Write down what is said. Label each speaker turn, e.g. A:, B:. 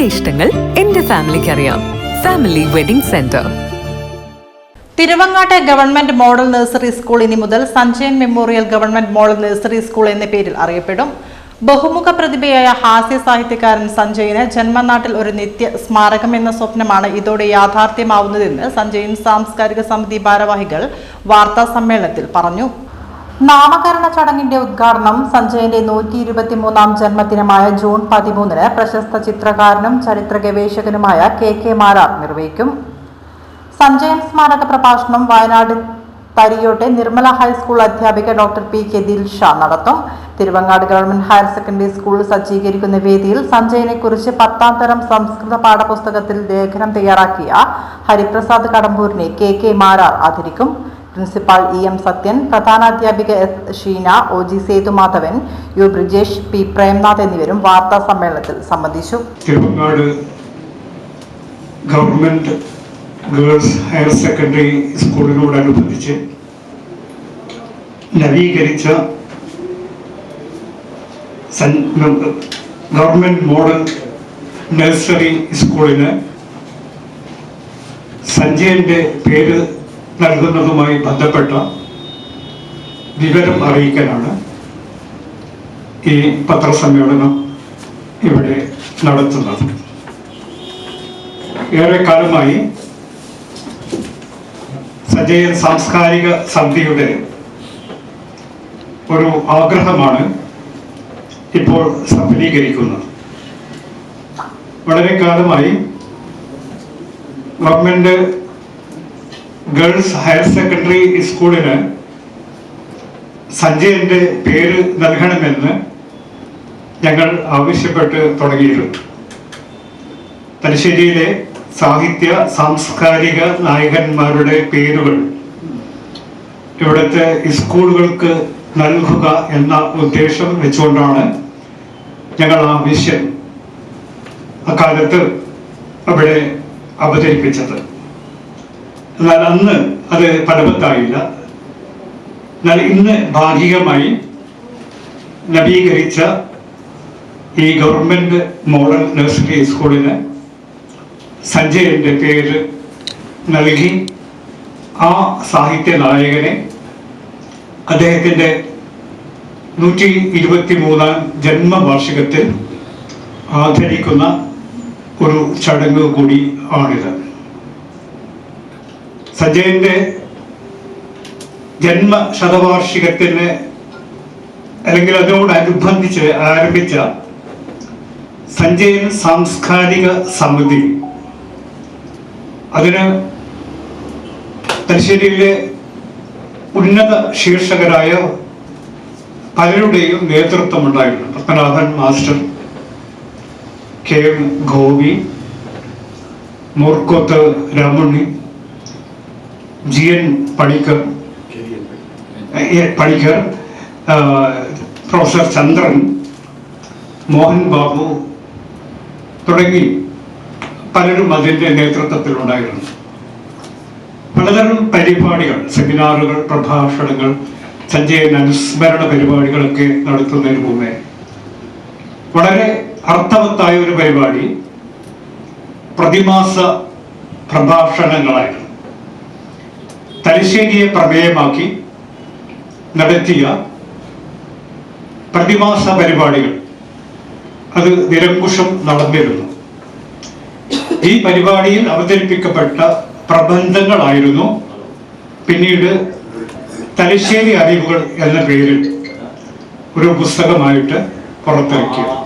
A: എന്റെ ഇഷ്ടങ്ങൾ എന്റെ ഫാമിലിക്ക് അറിയാം ഫാമിലി വെഡിംഗ് സെന്റർ
B: തിരുവങ്ങാട്ടെ ഗവൺമെന്റ് മോഡൽ നഴ്സറി സ്കൂൾ ഇനി മുതൽ Sanjayan memorial government model nursery school എന്ന പേരിൽ അറിയപ്പെടും. ബഹുമുഖ പ്രതിഭയായ ഹാസ്യ സാഹിത്യകാരൻ സഞ്ജയിന് ജന്മനാട്ടിൽ ഒരു നിത്യ സ്മാരകം എന്ന സ്വപ്നമാണ് ഇതോടെ യാഥാർത്ഥ്യമാവുന്നതെന്ന് സഞ്ജയൻ സാംസ്കാരിക സമിതി ഭാരവാഹികൾ വാർത്താ സമ്മേളനത്തിൽ പറഞ്ഞു. നാമകരണ ചടങ്ങിന്റെ ഉദ്ഘാടനം സഞ്ജയന്റെ നൂറ്റി ഇരുപത്തിമൂന്നാം ജന്മദിനമായ ജൂൺ പതിമൂന്നിന് പ്രശസ്ത ചിത്രകാരനും ചരിത്ര ഗവേഷകനുമായ കെ കെ മാരാർ നിർവഹിക്കും. സഞ്ജയൻ സ്മാരക പ്രഭാഷണം വയനാട് തരിയോട്ടെ നിർമ്മല ഹൈസ്കൂൾ അധ്യാപിക ഡോക്ടർ പി കെ ദിൽഷ നടത്തും. Thiruvangad government higher secondary school സജ്ജീകരിക്കുന്ന വേദിയിൽ സഞ്ജയനെ കുറിച്ച് പത്താം തരം സംസ്കൃത പാഠപുസ്തകത്തിൽ ലേഖനം തയ്യാറാക്കിയ ഹരിപ്രസാദ് കടമ്പൂരിനെ കെ കെ മാരാർ ആദരിക്കും. Principal E M Sathyan പ്രധാനാധ്യാപിക S Sheena O G Sethumadhavan U Brijesh P Premnath എന്നിവരും വാർത്താ സമ്മേളനത്തിൽ സംബന്ധിച്ചു.
C: Thiruvangad government girls higher secondary സ്കൂളിനോടനുബന്ധിച്ച് നവീകരിച്ച ഗവൺമെന്റ് മോഡൽ നഴ്സറി സ്കൂളിന് സഞ്ജയന്റെ പേര് നൽകുന്നതുമായി ബന്ധപ്പെട്ട വിവരം അറിയിക്കാനാണ് ഈ പത്രസമ്മേളനം ഇവിടെ നടത്തുന്നത്. ഏറെക്കാലമായി സജയൻ സാംസ്കാരിക സന്ധിയുടെ ഒരു ആഗ്രഹമാണ് ഇപ്പോൾ സഫലീകരിക്കുന്നത്. വളരെ കാലമായി ഗവൺമെന്റ് ഗേൾസ് ഹയർ സെക്കൻഡറി സ്കൂളിന് സഞ്ജയന്റെ പേര് നൽകണമെന്ന് ഞങ്ങൾ ആവശ്യപ്പെട്ട് തുടങ്ങിയിരുന്നു. തലശ്ശേരിയിലെ സാഹിത്യ സാംസ്കാരിക നായകന്മാരുടെ പേരുകൾ ഇവിടുത്തെ സ്കൂളുകൾക്ക് നൽകുക എന്ന ഉദ്ദേശം വെച്ചുകൊണ്ടാണ് ഞങ്ങൾ ആ വിഷയം അക്കാലത്ത് അവിടെ അവതരിപ്പിച്ചത്. എന്നാൽ അന്ന് അത് ഫലവത്തായില്ല എന്നാൽ ഇന്ന് ഭാഗികമായി നവീകരിച്ച ഈ ഗവൺമെന്റ് മോഡൽ നഴ്സറി സ്കൂളിന് സഞ്ജയന്റെ പേര് നൽകി. ആ സാഹിത്യ നായകനെ അദ്ദേഹത്തിന്റെ നൂറ്റി ഇരുപത്തി മൂന്നാം ജന്മവാർഷികത്തിൽ ആദരിക്കുന്ന ഒരു ചടങ്ങ് കൂടി ആണിത്. സഞ്ജയന്റെ ജന്മശതവാർഷികത്തിന് അല്ലെങ്കിൽ അതിനോടനുബന്ധിച്ച് ആരംഭിച്ച സഞ്ജയൻ സാംസ്കാരിക സമിതി. അതിന് തലശ്ശേരിയിലെ ഉന്നത ശീർഷകരായ പലരുടെയും നേതൃത്വമുണ്ടായിരുന്നു. Padmanabhan master K M Gopi Moorkoth Ramunni G N Panicker. Panicker professor Chandran Mohan Babu തുടങ്ങി പലരും അതിന്റെ നേതൃത്വത്തിലുണ്ടായിരുന്നു. പലതരം പരിപാടികൾ സെമിനാറുകൾ പ്രഭാഷണങ്ങൾ സഞ്ജയൻ അനുസ്മരണ പരിപാടികളൊക്കെ നടത്തുന്നതിന് മുമ്പേ വളരെ അർത്ഥവത്തായ ഒരു പരിപാടി പ്രതിമാസ പ്രഭാഷണങ്ങളായിരുന്നു. തലശ്ശേരിയെ പ്രമേയമാക്കി നടത്തിയ പ്രതിമാസ പരിപാടികൾ. അത് നിരങ്കുശം നടന്നിരുന്നു. ഈ പരിപാടിയിൽ അവതരിപ്പിക്കപ്പെട്ട പ്രബന്ധങ്ങളായിരുന്നു പിന്നീട് തലശ്ശേരി അറിവുകൾ എന്ന പേരിൽ ഒരു പുസ്തകമായിട്ട് പുറത്തിറക്കിയത്.